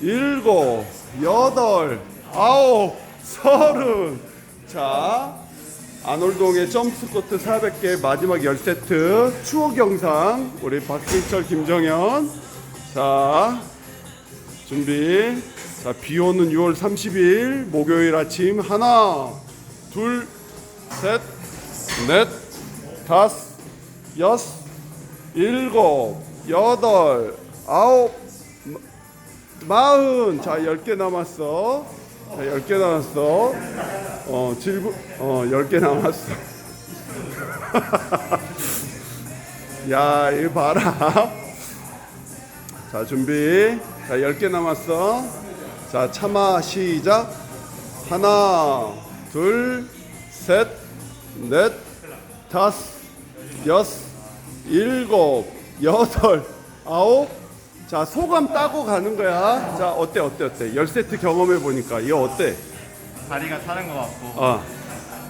일곱, 여덟, 아홉, 서른. 자, 아놀동의 점프스쿼트 400개 마지막 10세트 추억 영상 우리 박승철, 김정현. 자, 준비. 자, 비 오는 6월 30일 목요일 아침 하나, 둘, 셋, 넷, 다섯, 여섯, 일곱, 여덟, 아홉, 마흔. 자, 10개 남았어. 자, 10개 남았어. 어, 질구, 어, 10개 남았어. 야, 이거 봐라. 자, 준비. 자, 10개 남았어. 자, 참아, 시작. 하나, 둘, 셋, 넷, 다섯, 여섯, 일곱, 여덟, 아홉. 자, 소감 따고 가는 거야. 자, 어때, 어때, 어때? 열 세트 경험해 보니까 이거 어때? 다리가 타는 것 같고 어,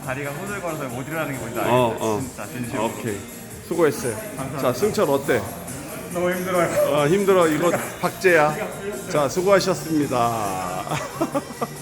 다리가 후들거려서 못 일어나는 게 뭔지 어, 알겠어요. 어. 진짜 진심으로. 오케이. 수고했어요. 자, 승철 어때? 너무 힘들어요. 어, 힘들어. 이거 박제야. 자, 수고하셨습니다.